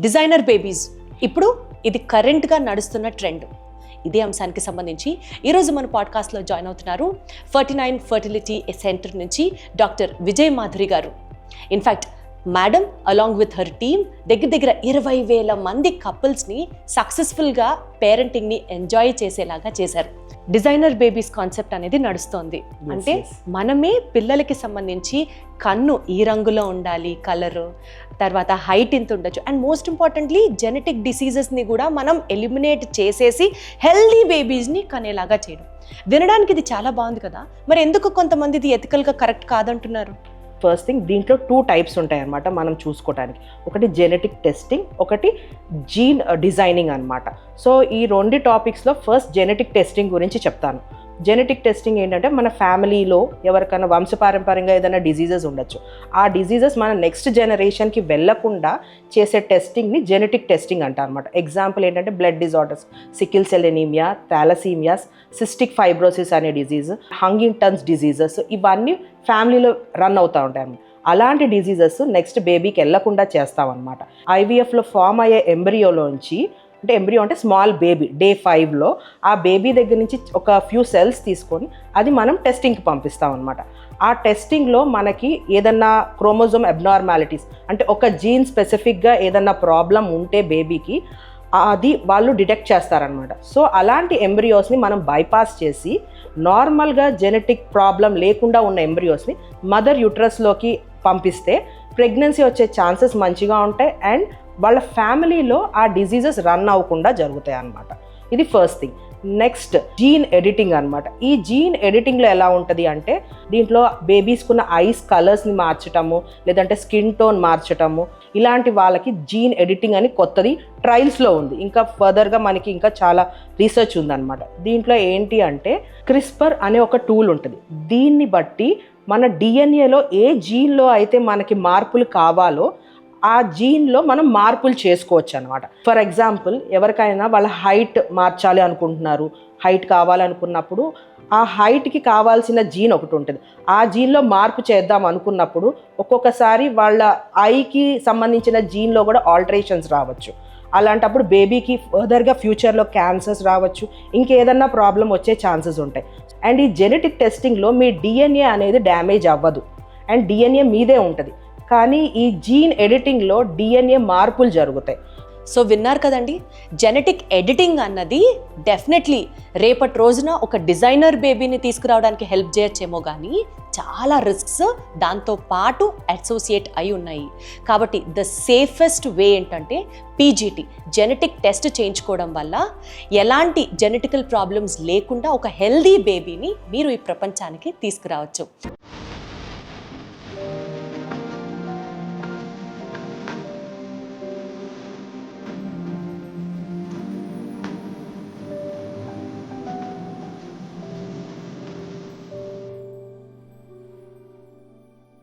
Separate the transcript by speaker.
Speaker 1: Designer babies. ఇప్పుడు ఇది కరెంట్గా నడుస్తున్న ట్రెండ్. ఇదే అంశానికి సంబంధించి ఈరోజు మన పాడ్కాస్ట్లో జాయిన్ అవుతున్నారు ఫర్టీ నైన్ ఫర్టిలిటీ సెంటర్ నుంచి doctor Vijay Madhuri garu. In fact madam along with her team దగ్గర దగ్గర ఇరవై వేల మంది కపుల్స్ని సక్సెస్ఫుల్గా పేరెంటింగ్ని ఎంజాయ్ చేసేలాగా చేశారు. డిజైనర్ బేబీస్ కాన్సెప్ట్ అనేది నడుస్తోంది. అంటే. మనమే పిల్లలకి సంబంధించి కన్ను ఈ రంగులో ఉండాలి కలర్ తర్వాత హైట్ ఇంత ఉండొచ్చు. అండ్ మోస్ట్ ఇంపార్టెంట్లీ జెనెటిక్ డిసీజెస్ని కూడా మనం ఎలిమినేట్ చేసేసి హెల్దీ బేబీస్ని కనేలాగా చేయడం. వినడానికి ఇది చాలా బాగుంది కదా. మరి ఎందుకు కొంతమంది ఇది ఎథికల్గా కరెక్ట్ కాదంటున్నారు?
Speaker 2: ఫస్ట్ థింగ్ దీంట్లో టూ టైప్స్ ఉంటాయి uh, అన్నమాట మనం చూసుకోవడానికి ఒకటి జెనెటిక్ టెస్టింగ్ ఒకటి జీన్ డిజైనింగ్ అనమాట సో ఈ రెండు టాపిక్స్లో ఫస్ట్ జెనెటిక్ టెస్టింగ్ గురించి చెప్తాను. జెనెటిక్ టెస్టింగ్ ఏంటంటే మన ఫ్యామిలీలో ఎవరికైనా వంశపారంపర్యంగా ఏదైనా డిజీజెస్ ఉండొచ్చు. ఆ డిజీజెస్ మన నెక్స్ట్ జనరేషన్కి వెళ్ళకుండా చేసే టెస్టింగ్ని జెనెటిక్ టెస్టింగ్ అంటారు అనమాట ఎగ్జాంపుల్ ఏంటంటే blood disorders sickle cell anaemia thalassemias cystic fibrosis అనే డిజీజ్ హంగింగ్టన్స్ డిజీజెస్ ఇవన్నీ ఫ్యామిలీలో రన్ అవుతూ ఉంటాయి అలాంటి డిజీజెస్ నెక్స్ట్ బేబీకి వెళ్ళకుండా చేస్తామన్నమాట ఐవీఎఫ్లో ఫామ్ అయ్యే ఎంబ్రియోలోంచి అంటే ఎంబ్రియో అంటే స్మాల్ బేబీ డే ఫైవ్లో ఆ బేబీ దగ్గర నుంచి ఒక ఫ్యూ సెల్స్ తీసుకొని అది మనం టెస్టింగ్కి పంపిస్తాం అనమాట ఆ టెస్టింగ్లో మనకి ఏదన్నా క్రోమోజోమ్ అబ్నార్మాలిటీస్ అంటే ఒక జీన్ స్పెసిఫిక్గా ఏదన్నా ప్రాబ్లం ఉంటే బేబీకి అది వాళ్ళు డిటెక్ట్ చేస్తారనమాట సో అలాంటి ఎంబ్రియోస్ని మనం బైపాస్ చేసి నార్మల్గా జెనెటిక్ ప్రాబ్లం లేకుండా ఉన్న ఎంబ్రియోస్ని మదర్ యూట్రస్లోకి పంపిస్తే ప్రెగ్నెన్సీ వచ్చే ఛాన్సెస్ మంచిగా ఉంటాయి అండ్ వాళ్ళ ఫ్యామిలీలో ఆ డిజీజెస్ రన్ అవ్వకుండా జరుగుతాయి అన్నమాట ఇది first thing next gene editing అన్నమాట. ఈ జీన్ ఎడిటింగ్లో ఎలా ఉంటుంది అంటే దీంట్లో బేబీస్కున్న ఐస్ కలర్స్ని మార్చటము లేదంటే స్కిన్ టోన్ మార్చటము ఇలాంటి వాళ్ళకి జీన్ ఎడిటింగ్ అని కొత్తది ట్రయల్స్లో ఉంది. ఇంకా ఫర్దర్గా మనకి ఇంకా చాలా రీసెర్చ్ ఉందన్నమాట. దీంట్లో ఏంటి అంటే క్రిస్పర్ అనే ఒక టూల్ ఉంటుంది. దీన్ని బట్టి మన డిఎన్ఏలో ఏ జీన్లో అయితే మనకి మార్పులు కావాలో ఆ జీన్లో మనం మార్పులు చేసుకోవచ్చు అనమాట ఫర్ ఎగ్జాంపుల్ ఎవరికైనా వాళ్ళ హైట్ మార్చాలి అనుకుంటున్నారు. హైట్ కావాలనుకున్నప్పుడు ఆ హైట్కి కావాల్సిన జీన్ ఒకటి ఉంటుంది. ఆ జీన్లో మార్పు చేద్దాం అనుకున్నప్పుడు ఒక్కొక్కసారి వాళ్ళ ఐకి సంబంధించిన జీన్లో కూడా ఆల్టరేషన్స్ రావచ్చు. అలాంటప్పుడు బేబీకి ఫర్దర్గా ఫ్యూచర్లో క్యాన్సర్స్ రావచ్చు. ఇంకేదన్నా ప్రాబ్లం వచ్చే ఛాన్సెస్ ఉంటాయి. అండ్ ఈ జెనెటిక్ టెస్టింగ్లో మీ డిఎన్ఏ అనేది డ్యామేజ్ అవ్వదు. అండ్ డిఎన్ఏ మీదే ఉంటుంది. కానీ ఈ జీన్ ఎడిటింగ్లో డిఎన్ఏ మార్పులు జరుగుతాయి.
Speaker 1: సో విన్నారు కదండి జెనెటిక్ ఎడిటింగ్ అన్నది డెఫినెట్లీ రేపటి రోజున ఒక డిజైనర్ బేబీని తీసుకురావడానికి హెల్ప్ చేయొచ్చేమో కానీ చాలా రిస్క్స్ దాంతో పాటు అసోసియేట్ అయి ఉన్నాయి. కాబట్టి ద సేఫెస్ట్ వే ఏంటంటే పీజీటీ జెనెటిక్ టెస్ట్ చేయించుకోవడం వల్ల ఎలాంటి జెనెటికల్ ప్రాబ్లమ్స్ లేకుండా ఒక హెల్దీ బేబీని మీరు ఈ ప్రపంచానికి తీసుకురావచ్చు.